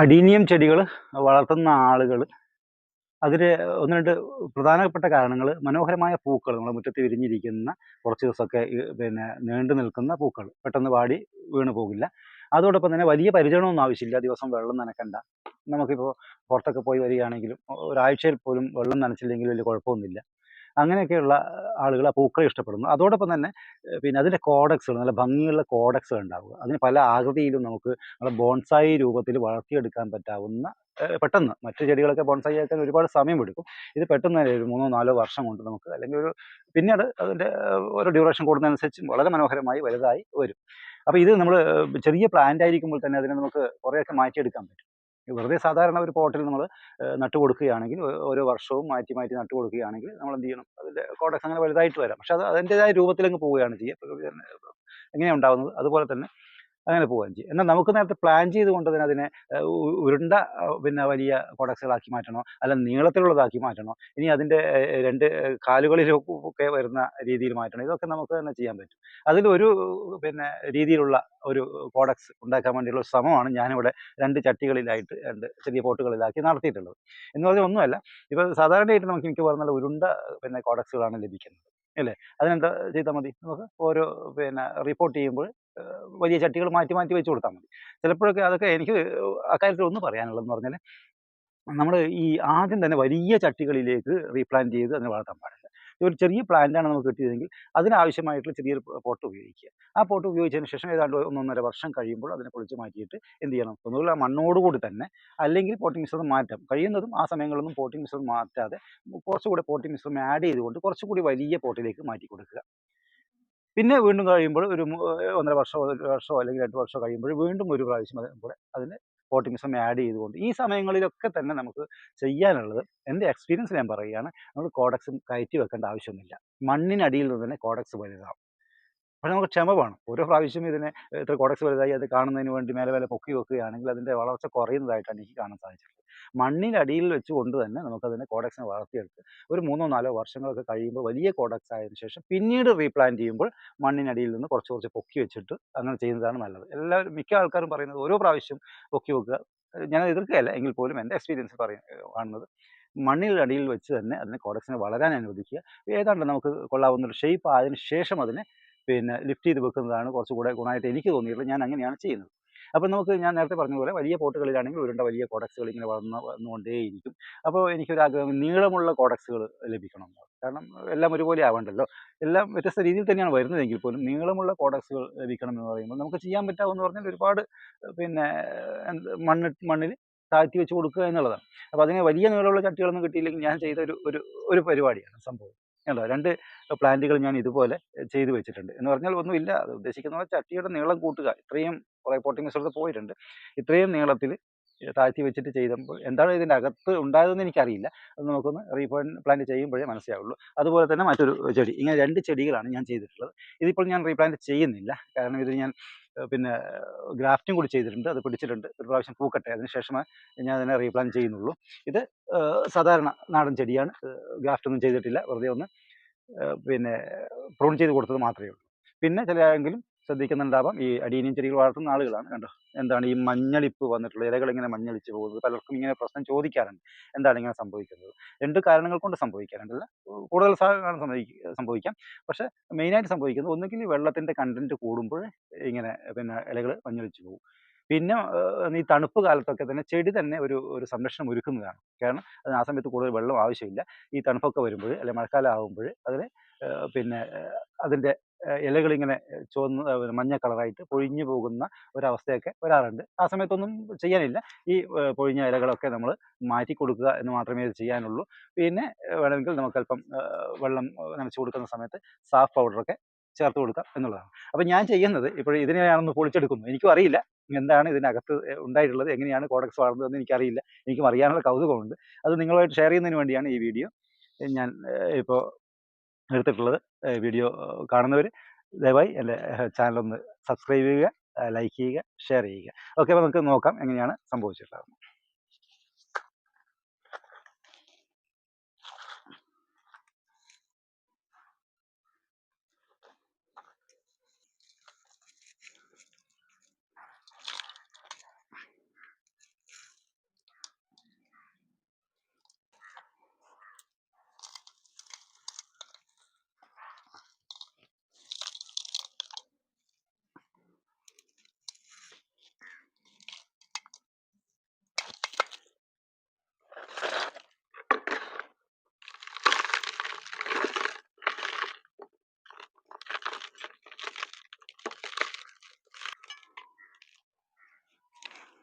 Adenium ചെടികൾ വളർത്തുന്ന ആളുകൾ. അതിൽ ഒന്ന് രണ്ട് പ്രധാനപ്പെട്ട കാരണങ്ങൾ മനോഹരമായ പൂക്കൾ നമ്മുടെ മുറ്റത്ത് വിരിഞ്ഞിരിക്കുന്ന കുറച്ച് ദിവസമൊക്കെ പിന്നെ നീണ്ടു നിൽക്കുന്ന പൂക്കൾ പെട്ടെന്ന് വാടി വീണ് പോകില്ല. അതോടൊപ്പം തന്നെ വലിയ പരിചരണമൊന്നും ആവശ്യമില്ല. ദിവസം വെള്ളം നനക്കണ്ട. നമുക്കിപ്പോൾ പുറത്തൊക്കെ പോയി വരികയാണെങ്കിലും ഒരാഴ്ചയിൽ പോലും വെള്ളം നനച്ചില്ലെങ്കിൽ വലിയ കുഴപ്പമൊന്നുമില്ല. അങ്ങനെയൊക്കെയുള്ള ആളുകൾ ആ പൂക്കളെ ഇഷ്ടപ്പെടുന്നു. അതോടൊപ്പം തന്നെ പിന്നെ അതിന്റെ കോഡക്സുകൾ നല്ല ഭംഗിയുള്ള കോഡക്സുകൾ ഉണ്ടാവുക. അതിന് പല ആകൃതിയിലും നമുക്ക് നമ്മുടെ ബോൺസായി രൂപത്തിൽ വളർത്തിയെടുക്കാൻ പറ്റാവുന്ന പെട്ടെന്ന് മറ്റു ചെടികളൊക്കെ ബോൺസായി ആക്കാൻ ഒരുപാട് സമയം എടുക്കും ഇത് പെട്ടെന്ന് ഒരു മൂന്നോ നാലോ വർഷം കൊണ്ട് നമുക്ക് അല്ലെങ്കിൽ ഒരു പിന്നീട് അതിന്റെ ഓരോ ഡ്യൂറേഷൻ കൂടുന്നതനുസരിച്ച് വളരെ മനോഹരമായി വലുതായി വരും. അപ്പോൾ ഇത് നമ്മൾ ചെറിയ പ്ലാന്റ് ആയിരിക്കുമ്പോൾ തന്നെ അതിനെ നമുക്ക് കുറേയൊക്കെ മാറ്റിയെടുക്കാൻ പറ്റും. വെറുതെ സാധാരണ ഒരു പോട്ടിൽ നമ്മൾ നട്ടു കൊടുക്കുകയാണെങ്കിൽ ഓരോ വർഷവും മാറ്റി മാറ്റി നട്ടു കൊടുക്കുകയാണെങ്കിൽ നമ്മൾ എന്ത് ചെയ്യണം? അതിന്റെ കോട്ടക്സ് അങ്ങനെ വലുതായിട്ട് വരാം. പക്ഷെ അത് അതിന്റെതായ രൂപത്തിലങ്ങ് പോവുകയാണ് ചെയ്യുക. എങ്ങനെയാണ് ഉണ്ടാവുന്നത്? അതുപോലെ തന്നെ അങ്ങനെ പോവുകയും ചെയ്യും. എന്നാൽ നമുക്ക് നേരത്തെ പ്ലാൻ ചെയ്തുകൊണ്ട് തന്നെ അതിനെ ഉരുണ്ട പിന്നെ വലിയ കോഡക്സുകളാക്കി മാറ്റണോ? അല്ല നീളത്തിലുള്ളതാക്കി മാറ്റണോ? ഇനി അതിന്റെ രണ്ട് കാലുകളിലൊക്കെ വരുന്ന രീതിയിൽ മാറ്റണം? ഇതൊക്കെ നമുക്ക് തന്നെ ചെയ്യാൻ പറ്റും. അതിൽ ഒരു പിന്നെ രീതിയിലുള്ള ഒരു കോഡക്സ് ഉണ്ടാക്കാൻ വേണ്ടിയുള്ള ശ്രമമാണ് ഞാനിവിടെ രണ്ട് ചട്ടികളിലായിട്ട് രണ്ട് ചെറിയ പോട്ടുകളിലാക്കി നടത്തിയിട്ടുള്ളത്. എന്ന് പറഞ്ഞാൽ ഒന്നുമല്ല ഇപ്പോൾ സാധാരണയായിട്ട് നമുക്ക് എനിക്ക് പറഞ്ഞാൽ ഉരുണ്ട പിന്നെ കോഡക്സുകളാണ് ലഭിക്കുന്നത്. അല്ലേ? അതിനെന്താ ചെയ്താൽ മതി? നമുക്ക് ഓരോ പിന്നെ റിപ്പോർട്ട് ചെയ്യുമ്പോൾ വലിയ ചട്ടികൾ മാറ്റി മാറ്റി വെച്ച് കൊടുത്താൽ മതി. ചിലപ്പോഴൊക്കെ അതൊക്കെ എനിക്ക് അക്കാര്യത്തിൽ ഒന്ന് പറയാനുള്ളതെന്ന് പറഞ്ഞാൽ നമ്മൾ ഈ ആദ്യം തന്നെ വലിയ ചട്ടികളിലേക്ക് റീപ്ലാന്റ് ചെയ്ത് അതിനെ വളർത്താൻ പാടില്ല. ഒരു ചെറിയ പ്ലാന്റാണ് നമുക്ക് കിട്ടിയതെങ്കിൽ അതിനാവശ്യമായിട്ടുള്ള ചെറിയൊരു പോട്ട് ഉപയോഗിക്കുക. ആ പോട്ട് ഉപയോഗിച്ചതിന് ശേഷം ഏതാണ്ട് ഒന്നൊന്നര വർഷം കഴിയുമ്പോൾ അതിനെ പൊളിച്ച് മാറ്റിയിട്ട് എന്ത് ചെയ്യണം? ഒന്നുകിൽ ആ മണ്ണോടുകൂടി തന്നെ അല്ലെങ്കിൽ പോട്ടിംഗ് മിശ്രിതം മാറ്റാം. കഴിയുന്നതും ആ സമയങ്ങളിലൊന്നും പോട്ടിംഗ് മിശ്രിതം മാറ്റാതെ കുറച്ചുകൂടി പോട്ടിംഗ് മിശ്രിതം ആഡ് ചെയ്തുകൊണ്ട് കുറച്ചുകൂടി വലിയ പോട്ടിലേക്ക് മാറ്റി കൊടുക്കുക. പിന്നെ വീണ്ടും കഴിയുമ്പോൾ ഒരു ഒന്നര വർഷമോ ഒരു വർഷമോ അല്ലെങ്കിൽ രണ്ട് വർഷമോ കഴിയുമ്പോൾ വീണ്ടും ഒരു പ്രാവശ്യം കൂടെ അതിന് സമയം ആഡ് ചെയ്തുകൊണ്ട് ഈ സമയങ്ങളിലൊക്കെ തന്നെ നമുക്ക് ചെയ്യാനുള്ളത് എന്റെ എക്സ്പീരിയൻസ് ഞാൻ പറയുകയാണ് നമ്മൾ കോഡക്സും കയറ്റി വെക്കേണ്ട ആവശ്യമൊന്നുമില്ല. മണ്ണിനടിയിൽ നിന്ന് തന്നെ കോഡക്സ് വലുതാവും. പക്ഷെ നമുക്ക് ക്ഷമ വേണം. ഓരോ പ്രാവശ്യം ഇതിനെ ഇത്ര കോഡക്സ് വലുതായി അത് കാണുന്നതിന് വേണ്ടി മേലെ മേലെ പൊക്കി വെക്കുകയാണെങ്കിൽ അതിന്റെ വളർച്ച കുറയുന്നതായിട്ടാണ് എനിക്ക് കാണാൻ സാധിച്ചിട്ടുള്ളത്. മണ്ണിനടിയിൽ വെച്ചുകൊണ്ട് തന്നെ നമുക്കതിനെ കോഡക്സിനെ വളർത്തിയെടുത്ത് ഒരു മൂന്നോ നാലോ വർഷങ്ങളൊക്കെ കഴിയുമ്പോൾ വലിയ കോഡക്സ് ആയതിനു ശേഷം പിന്നീട് റീപ്ലാന്റ് ചെയ്യുമ്പോൾ മണ്ണിനടിയിൽ നിന്ന് കുറച്ച് കുറച്ച് പൊക്കി വെച്ചിട്ട് അങ്ങനെ ചെയ്യുന്നതാണ് നല്ലത്. എല്ലാവരും മിക്ക ആൾക്കാരും പറയുന്നത് ഓരോ പ്രാവശ്യം പൊക്കി വെക്കുക. ഞാൻ എതിർക്കുകയല്ല എങ്കിൽ പോലും എന്റെ എക്സ്പീരിയൻസ് പറയും കാണുന്നത് മണ്ണിനടിയിൽ വെച്ച് തന്നെ അതിനെ കോഡക്സിനെ വളരാൻ അനുവദിക്കുക. ഏതാണ്ട് നമുക്ക് കൊള്ളാവുന്ന ഒരു ഷേപ്പ് ആയതിനു ശേഷം അതിനെ പിന്നെ ലിഫ്റ്റ് ചെയ്ത് വെക്കുന്നതാണ് കുറച്ചുകൂടെ ഗുണമായിട്ട് എനിക്ക് തോന്നിയിട്ടുള്ളത്. ഞാൻ അങ്ങനെയാണ് ചെയ്യുന്നത്. അപ്പോൾ നമുക്ക് ഞാൻ നേരത്തെ പറഞ്ഞ പോലെ വലിയ പോട്ടുകളിലാണെങ്കിൽ ഉരുണ്ട വലിയ കോഡക്സുകൾ ഇങ്ങനെ വളർന്ന് വന്നുകൊണ്ടേയിരിക്കും. അപ്പോൾ എനിക്കൊരു ആഗ്രഹം നീളമുള്ള കോഡക്സുകൾ ലഭിക്കണം കാരണം എല്ലാം ഒരുപോലെ ആവണ്ടല്ലോ. എല്ലാം വ്യത്യസ്ത രീതിയിൽ തന്നെയാണ് വരുന്നതെങ്കിൽ പോലും നീളമുള്ള കോഡക്സുകൾ ലഭിക്കണം എന്ന് പറയുമ്പോൾ നമുക്ക് ചെയ്യാൻ പറ്റാവുന്ന പറഞ്ഞാൽ ഒരുപാട് പിന്നെ മണ്ണ് മണ്ണിൽ താഴ്ത്തി വെച്ച് കൊടുക്കുക എന്നുള്ളതാണ്. അപ്പോൾ അതിന് വലിയ നീളമുള്ള ചട്ടികളൊന്നും കിട്ടിയില്ലെങ്കിൽ ഞാൻ ചെയ്ത ഒരു ഒരു പരിപാടിയാണ് സംഭവം. കണ്ടോ? രണ്ട് പ്ലാന്റുകൾ ഞാൻ ഇതുപോലെ ചെയ്തു വെച്ചിട്ടുണ്ട്. എന്ന് പറഞ്ഞാൽ ഒന്നുമില്ല. അത് ഉദ്ദേശിക്കുന്ന ചട്ടിയുടെ നീളം കൂട്ടുക. ഇത്രയും കുറേ പോട്ടിംഗ് സ്ഥലത്ത് പോയിട്ടുണ്ട്. ഇത്രയും നീളത്തിൽ താഴ്ത്തി വെച്ചിട്ട് ചെയ്തപ്പോൾ എന്താണ് ഇതിന്റെ അകത്ത് ഉണ്ടായതെന്ന് എനിക്കറിയില്ല. അത് നമുക്കൊന്ന് റീഫോൺ പ്ലാന്റ് ചെയ്യുമ്പോഴേ മനസ്സിലാവുള്ളൂ. അതുപോലെ തന്നെ മറ്റൊരു ചെടി. ഇങ്ങനെ രണ്ട് ചെടികളാണ് ഞാൻ ചെയ്തിട്ടുള്ളത്. ഇതിപ്പോൾ ഞാൻ റീപ്ലാന്റ് ചെയ്യുന്നില്ല. കാരണം ഇത് ഞാൻ പിന്നെ ഗ്രാഫ്റ്റിംഗ് കൂടി ചെയ്തിട്ടുണ്ട്. അത് പിടിച്ചിട്ടുണ്ട്. ഒരു പ്രാവശ്യം പൂക്കട്ടെ. അതിനുശേഷമേ ഞാൻ അതിനെ റീപ്ലാന്റ് ചെയ്യുന്നുള്ളൂ. ഇത് സാധാരണ നാടൻ ചെടിയാണ്. ഗ്രാഫ്റ്റ് ഒന്നും ചെയ്തിട്ടില്ല. വെറുതെ ഒന്ന് പിന്നെ പ്രൂൺ ചെയ്ത് കൊടുത്തത് മാത്രമേ ഉള്ളൂ. പിന്നെ ചില ആരെങ്കിലും ശ്രദ്ധിക്കുന്നുണ്ടാവാം. ഈ അടീനിയം ചെടികൾ വളർത്തുന്ന ആളുകളാണ്. കണ്ടോ? എന്താണ് ഈ മഞ്ഞളിപ്പ് വന്നിട്ടുള്ള ഇലകൾ ഇങ്ങനെ മഞ്ഞളിച്ച് പോകുന്നത്. പലർക്കും ഇങ്ങനെ പ്രശ്നം ചോദിക്കാറുണ്ട്. എന്താണ് ഇങ്ങനെ സംഭവിക്കുന്നത്? രണ്ട് കാരണങ്ങൾ കൊണ്ട് സംഭവിക്കാറുണ്ടല്ല കൂടുതൽ സംഭവിക്ക സംഭവിക്കാം. പക്ഷെ മെയിനായിട്ട് സംഭവിക്കുന്നത് ഒന്നുകിൽ വെള്ളത്തിന്റെ കണ്ടന്റ് കൂടുമ്പോൾ ഇങ്ങനെ പിന്നെ ഇലകൾ മഞ്ഞളിച്ച് പോകും. പിന്നെ ഈ തണുപ്പ് കാലത്തൊക്കെ തന്നെ ചെടി തന്നെ ഒരു ഒരു സംരക്ഷണം ഒരുക്കുന്നതാണ്. കാരണം അതിന് ആ സമയത്ത് കൂടുതൽ വെള്ളം ആവശ്യമില്ല. ഈ തണുപ്പൊക്കെ വരുമ്പോൾ അല്ലെങ്കിൽ മഴക്കാലം ആകുമ്പോൾ അതിന് പിന്നെ അതിന്റെ ഇലകളിങ്ങനെ ചുവന്ന മഞ്ഞ കളറായിട്ട് പൊഴിഞ്ഞു പോകുന്ന ഒരവസ്ഥയൊക്കെ വരാറുണ്ട്. ആ സമയത്തൊന്നും ചെയ്യാനില്ല. ഈ പൊഴിഞ്ഞ ഇലകളൊക്കെ നമ്മൾ മാറ്റി കൊടുക്കുക എന്ന് മാത്രമേ ഇത് ചെയ്യാനുള്ളൂ. പിന്നെ വേണമെങ്കിൽ നമുക്ക് അല്പം വെള്ളം നനച്ചു കൊടുക്കുന്ന സമയത്ത് സാഫ് പൗഡറൊക്കെ ചേർത്ത് കൊടുക്കുക എന്നുള്ളതാണ്. അപ്പോൾ ഞാൻ ചെയ്യുന്നത് ഇപ്പോൾ ഇതിനെ ഞാനൊന്ന് പൊളിച്ചെടുക്കുന്നു. എനിക്കും അറിയില്ല എന്താണ് ഇതിനകത്ത് ഉണ്ടായിട്ടുള്ളത് എങ്ങനെയാണ് കോഡക്സ് വളർന്നതെന്ന് എനിക്കറിയില്ല. എനിക്കും അറിയാനുള്ള കൗതുകമുണ്ട്. അത് നിങ്ങളുമായിട്ട് ഷെയർ ചെയ്യുന്നതിന് വേണ്ടിയാണ് ഈ വീഡിയോ ഞാൻ ഇപ്പോൾ എടുത്തിട്ടുള്ളത്. വീഡിയോ കാണുന്നവർ ദയവായി എന്റെ ചാനലൊന്ന് സബ്സ്ക്രൈബ് ചെയ്യുക ലൈക്ക് ചെയ്യുക ഷെയർ ചെയ്യുക. ഓക്കെ അപ്പോൾ നമുക്ക് നോക്കാം എങ്ങനെയാണ് സംഭവിച്ചിട്ടുള്ളത്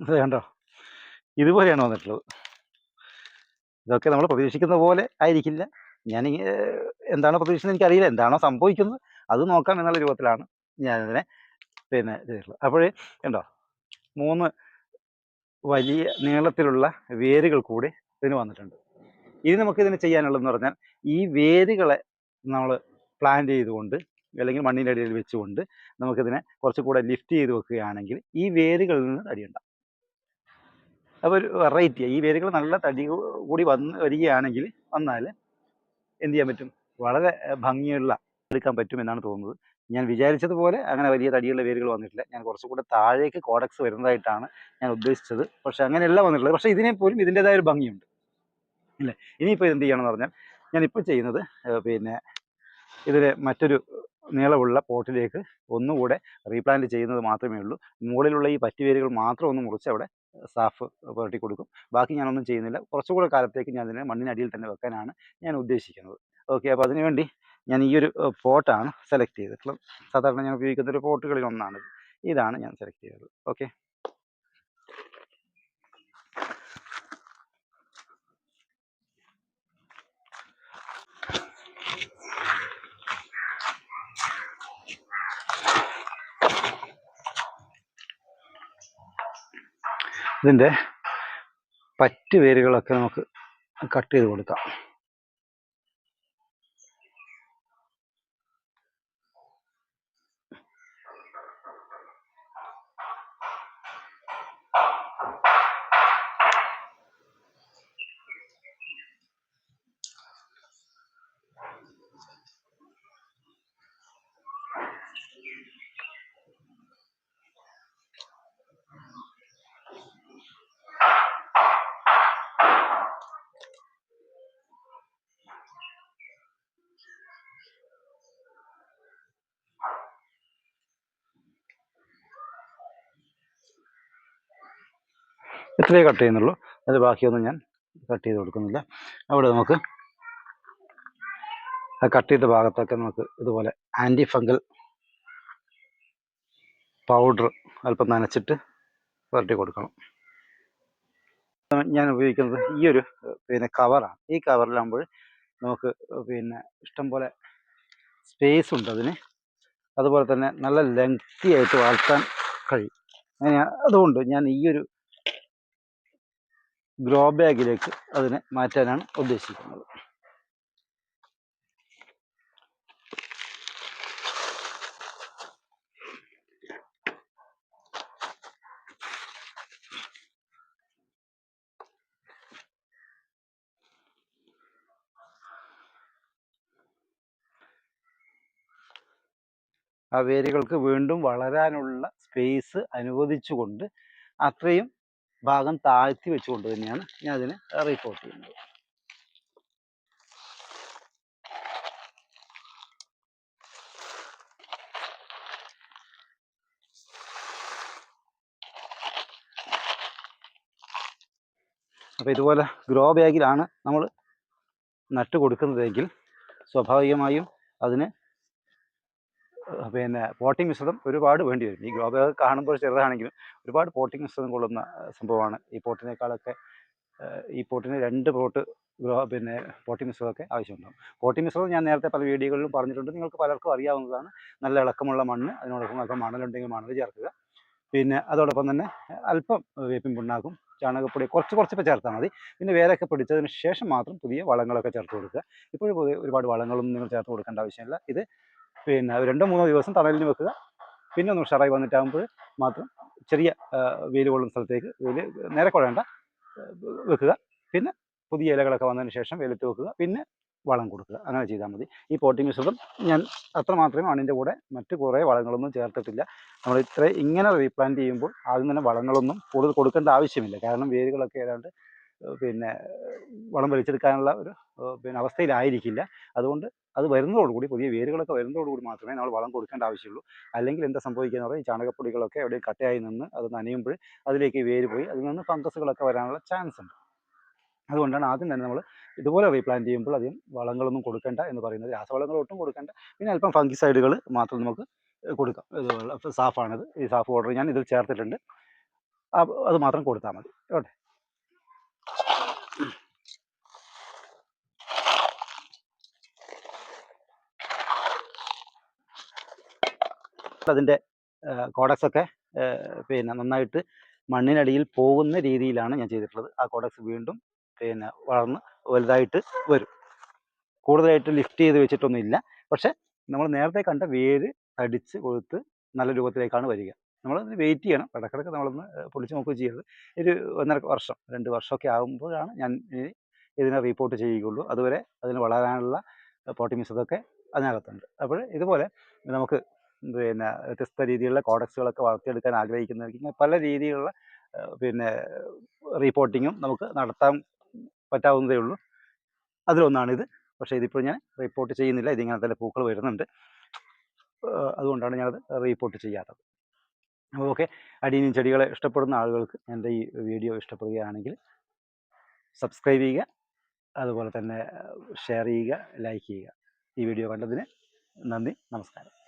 ഇത് കണ്ടോ? ഇതുപോലെയാണ് വന്നിട്ടുള്ളത്. ഇതൊക്കെ നമ്മൾ പ്രതീക്ഷിക്കുന്ന പോലെ ആയിരിക്കില്ല. ഞാൻ എന്താണോ പ്രതീക്ഷിക്കുന്നത് എനിക്കറിയില്ല. എന്താണോ സംഭവിക്കുന്നത് അത് നോക്കാം എന്നുള്ള രൂപത്തിലാണ് ഞാനിതിനെ പിന്നെ ചെയ്തിട്ടുള്ളത്. അപ്പോഴേ കണ്ടോ? മൂന്ന് വലിയ നീളത്തിലുള്ള വേരുകൾ കൂടി ഇതിന് വന്നിട്ടുണ്ട്. ഇനി നമുക്ക് ഇതിന് ചെയ്യാനുള്ളതെന്ന് പറഞ്ഞാൽ ഈ വേരുകളെ നമ്മൾ പ്ലാന്റ് ചെയ്തുകൊണ്ട് അല്ലെങ്കിൽ മണ്ണിന്റെ അടിയിൽ വെച്ചുകൊണ്ട് നമുക്കിതിനെ കുറച്ചുകൂടെ ലിഫ്റ്റ് ചെയ്ത് വെക്കുകയാണെങ്കിൽ ഈ വേരുകളിൽ നിന്ന് തടിയുണ്ടാവും അപ്പോൾ ഒരു വെറൈറ്റി ഈ വേരുകൾ നല്ല തടി കൂടി വന്ന് വരികയാണെങ്കിൽ വന്നാൽ എന്ത് ചെയ്യാൻ പറ്റും? വളരെ ഭംഗിയുള്ള എടുക്കാൻ പറ്റും എന്നാണ് തോന്നുന്നത്. ഞാൻ വിചാരിച്ചതുപോലെ അങ്ങനെ വലിയ തടിയുള്ള വേരുകൾ വന്നിട്ടില്ല. ഞാൻ കുറച്ചുകൂടെ താഴേക്ക് കോഡക്സ് വരുന്നതായിട്ടാണ് ഞാൻ ഉദ്ദേശിച്ചത്. പക്ഷെ അങ്ങനെയല്ല വന്നിട്ടുള്ളത്. പക്ഷേ ഇതിനെ പോലും ഇതിന്റെതായ ഒരു ഭംഗിയുണ്ട്. ഇല്ലേ ഇനിയിപ്പോൾ എന്ത് ചെയ്യണമെന്ന് പറഞ്ഞാൽ ഇപ്പോൾ ചെയ്യുന്നത് പിന്നെ ഇതിൽ മറ്റൊരു നീളമുള്ള പോട്ടിലേക്ക് ഒന്നുകൂടെ റീപ്ലാന്റ് ചെയ്യുന്നത് മാത്രമേ ഉള്ളൂ. മുകളിലുള്ള ഈ പറ്റുവേരുകൾ മാത്രം ഒന്ന് മുറിച്ച് അവിടെ സാഫ് പുരട്ടി കൊടുക്കും. ബാക്കി ഞാനൊന്നും ചെയ്യുന്നില്ല. കുറച്ചുകൂടെ കാലത്തേക്ക് ഞാൻ ഇതിനെ മണ്ണിനടിയിൽ തന്നെ വെക്കാനാണ് ഞാൻ ഉദ്ദേശിക്കുന്നത്. ഓക്കെ അപ്പോൾ അതിനുവേണ്ടി ഞാൻ ഈ ഒരു പോട്ടാണ് സെലക്ട് ചെയ്തിട്ടുള്ളത് സാധാരണ ഞാൻ ഉപയോഗിക്കുന്ന ഒരു പോട്ടുകളിൽ ഒന്നാണ് ഇതാണ് ഞാൻ സെലക്ട് ചെയ്തത്. ഓക്കെ. ഇതിന്റെ പറ്റ് വേരുകളൊക്കെ നമുക്ക് കട്ട് ചെയ്ത് കൊടുക്കാം. ഇത്രയേ കട്ട് ചെയ്യുന്നുള്ളൂ. അത് ബാക്കിയൊന്നും ഞാൻ കട്ട് ചെയ്ത് കൊടുക്കുന്നില്ല. അവിടെ നമുക്ക് ആ കട്ട് ചെയ്ത ഭാഗത്തൊക്കെ നമുക്ക് ഇതുപോലെ ആന്റി ഫംഗൽ പൗഡർ അല്പം നനച്ചിട്ട് പുരട്ടി കൊടുക്കണം. ഞാൻ ഉപയോഗിക്കുന്നത് ഈ ഒരു പിന്നെ കവറാണ്. ഈ കവറിലാകുമ്പോൾ നമുക്ക് പിന്നെ ഇഷ്ടംപോലെ സ്പേസ് ഉണ്ട് അതിന്. അതുപോലെ തന്നെ നല്ല ലെങ്തി ആയിട്ട് വളർത്താൻ കഴിയും. അങ്ങനെ അതുകൊണ്ട് ഞാൻ ഈ ഒരു ഗ്രോ ബാഗിലേക്ക് അതിനെ മാറ്റാനാണ് ഉദ്ദേശിക്കുന്നത്. ആ വേരുകൾക്ക് വീണ്ടും വളരാനുള്ള സ്പേസ് അനുവദിച്ചുകൊണ്ട് അത്രയും ഭാഗം താഴ്ത്തി വെച്ചുകൊണ്ട് തന്നെയാണ് ഞാൻ അതിനെ റിപ്പോർട്ട് ചെയ്യുന്നത്. അപ്പോൾ ഇതുപോലെ ഗ്രോ ബാഗിലാണ് നമ്മൾ നട്ട് കൊടുക്കുന്നതെങ്കിൽ സ്വാഭാവികമായും അതിന് പിന്നെ പോട്ടിംഗ് മിശ്രിതം ഒരുപാട് വേണ്ടി വരും. ഈ ഗ്രോ കാണുമ്പോൾ ചെറുതാണെങ്കിലും ഒരുപാട് പോട്ടിംഗ് മിശ്രിതം കൊള്ളുന്ന സംഭവമാണ്. ഈ പോട്ടിനേക്കാളൊക്കെ ഈ പോട്ടിന് രണ്ട് പോട്ട് ഗ്രോ പിന്നെ പോട്ടിംഗ് മിശ്രിതമൊക്കെ ആവശ്യമുണ്ടാകും പോട്ടിംഗ് മിശ്രിതം ഞാൻ നേരത്തെ പല വീഡിയോകളിലും പറഞ്ഞിട്ടുണ്ട്. നിങ്ങൾക്ക് പലർക്കും അറിയാവുന്നതാണ്. നല്ല ഇളക്കമുള്ള മണ്ണ് അതിനോടൊപ്പം അല്പം മണലുണ്ടെങ്കിൽ മണൽ ചേർക്കുക. പിന്നെ അതോടൊപ്പം തന്നെ അല്പം വേപ്പിൻ പിണ്ണാക്കും ചാണകപ്പൊടി കുറച്ച് കുറച്ചൊക്കെ ചേർത്താൽ മതി. പിന്നെ വേരൊക്കെ പിടിച്ചതിന് ശേഷം മാത്രം പുതിയ വളങ്ങളൊക്കെ ചേർത്ത് കൊടുക്കുക. ഇപ്പോഴും ഒരുപാട് വളങ്ങളൊന്നും നിങ്ങൾ ചേർത്ത് കൊടുക്കേണ്ട ആവശ്യമില്ല. ഇത് പിന്നെ രണ്ടോ മൂന്നോ ദിവസം തണലിന് വെക്കുക. പിന്നെ ഒന്ന് ഉഷാറായി വന്നിട്ടാകുമ്പോൾ മാത്രം ചെറിയ വെയിൽ കൊള്ളുന്ന സ്ഥലത്തേക്ക് വെയിൽ നേരെ കൊള്ളേണ്ട വെക്കുക. പിന്നെ പുതിയ ഇലകളൊക്കെ വന്നതിന് ശേഷം വെയിലത്ത് വെക്കുക. പിന്നെ വളം കൊടുക്കുക. അങ്ങനെ ചെയ്താൽ മതി. ഈ പോട്ടിംഗ് മിശ്രിതം ഞാൻ അത്ര മാത്രമേ മണ്ണിന്റെ കൂടെ മറ്റു കുറേ വളങ്ങളൊന്നും ചേർത്തിട്ടില്ല. നമ്മൾ ഇത്ര ഇങ്ങനെ റീപ്ലാന്റ് ചെയ്യുമ്പോൾ ആദ്യം തന്നെ വളങ്ങളൊന്നും കൂടുതൽ കൊടുക്കേണ്ട ആവശ്യമില്ല. കാരണം വേരുകളൊക്കെ ഏതാണ്ട് പിന്നെ വളം വലിച്ചെടുക്കാനുള്ള ഒരു പിന്നെ അവസ്ഥയിലായിരിക്കില്ല. അതുകൊണ്ട് അത് വരുന്നതോടുകൂടി പുതിയ വേരുകളൊക്കെ വരുന്നതോടുകൂടി മാത്രമേ നമ്മൾ വളം കൊടുക്കേണ്ട ആവശ്യമുള്ളൂ. അല്ലെങ്കിൽ എന്താ സംഭവിക്കുക ഈ ചാണകപ്പൊടികളൊക്കെ എവിടെ കട്ടയായി നിന്ന് അത് നനയുമ്പോൾ അതിലേക്ക് വേര് പോയി അതിൽ നിന്ന് ഫംഗസുകളൊക്കെ വരാനുള്ള ചാൻസ് ഉണ്ട്. അതുകൊണ്ടാണ് ആദ്യം തന്നെ നമ്മൾ ഇതുപോലെ റീപ്ലാന്റ് ചെയ്യുമ്പോൾ അധികം വളങ്ങളൊന്നും കൊടുക്കേണ്ട എന്ന് പറയുന്നത്. രാസവളങ്ങൾ ഒട്ടും കൊടുക്കേണ്ട. പിന്നെ അല്പം ഫംഗിസൈഡുകൾ മാത്രം നമുക്ക് കൊടുക്കാം. ഇതുപോലെ സാഫാണിത്. ഈ സാഫ് ഓർഡർ ഞാൻ ഇതിൽ ചേർത്തിട്ടുണ്ട്. അത് മാത്രം കൊടുത്താൽ മതി. ഓട്ടെ അതിന്റെ കോഡക്സ് ഒക്കെ പിന്നെ നന്നായിട്ട് മണ്ണിനടിയിൽ പോകുന്ന രീതിയിലാണ് ഞാൻ ചെയ്തിട്ടുള്ളത്. ആ കോഡക്സ് വീണ്ടും പിന്നെ വളർന്ന് വലുതായിട്ട് വരും. കൂടുതലായിട്ട് ലിഫ്റ്റ് ചെയ്ത് വെച്ചിട്ടൊന്നുമില്ല. പക്ഷെ നമ്മൾ നേരത്തെ കണ്ട വേര് തടിച്ച് കൊടുത്ത് നല്ല രൂപത്തിലേക്കാണ് വരിക. നമ്മൾ വെയിറ്റ് ചെയ്യണം. ഇടക്കിടക്ക് നമ്മളൊന്ന് പൊളിച്ചു നോക്കുകയും ചെയ്യരുത്. ഒരു ഒന്നര വർഷം രണ്ട് വർഷമൊക്കെ ആകുമ്പോഴാണ് ഞാൻ ഇതിനെ റിപ്പോർട്ട് ചെയ്യുകയുള്ളൂ. അതുവരെ അതിന് വളരാനുള്ള പോട്ടിമിസ് അതൊക്കെ അതിനകത്തുണ്ട്. അപ്പോൾ ഇതുപോലെ നമുക്ക് പിന്നെ വ്യത്യസ്ത രീതിയിലുള്ള കോഡക്സുകളൊക്കെ വളർത്തിയെടുക്കാൻ ആഗ്രഹിക്കുന്നവർക്ക് പല രീതിയിലുള്ള പിന്നെ റീപ്പോർട്ടിങ്ങും നമുക്ക് നടത്താൻ പറ്റാവുന്നതേ ഉള്ളൂ. അതിലൊന്നാണിത് പക്ഷേ ഇതിപ്പോൾ ഞാൻ റിപ്പോർട്ട് ചെയ്യുന്നില്ല. ഇതിങ്ങനെ തന്നെ പൂക്കൾ വരുന്നുണ്ട്. അതുകൊണ്ടാണ് ഞാനത് റിപ്പോർട്ട് ചെയ്യാത്തത്. ഓക്കെ അടിയനും ചെടികളെ ഇഷ്ടപ്പെടുന്ന ആളുകൾക്ക് എന്റെ ഈ വീഡിയോ ഇഷ്ടപ്പെടുകയാണെങ്കിൽ സബ്സ്ക്രൈബ് ചെയ്യുക അതുപോലെ തന്നെ ഷെയർ ചെയ്യുക ലൈക്ക് ചെയ്യുക. ഈ വീഡിയോ കണ്ടതിന് നന്ദി നമസ്കാരം.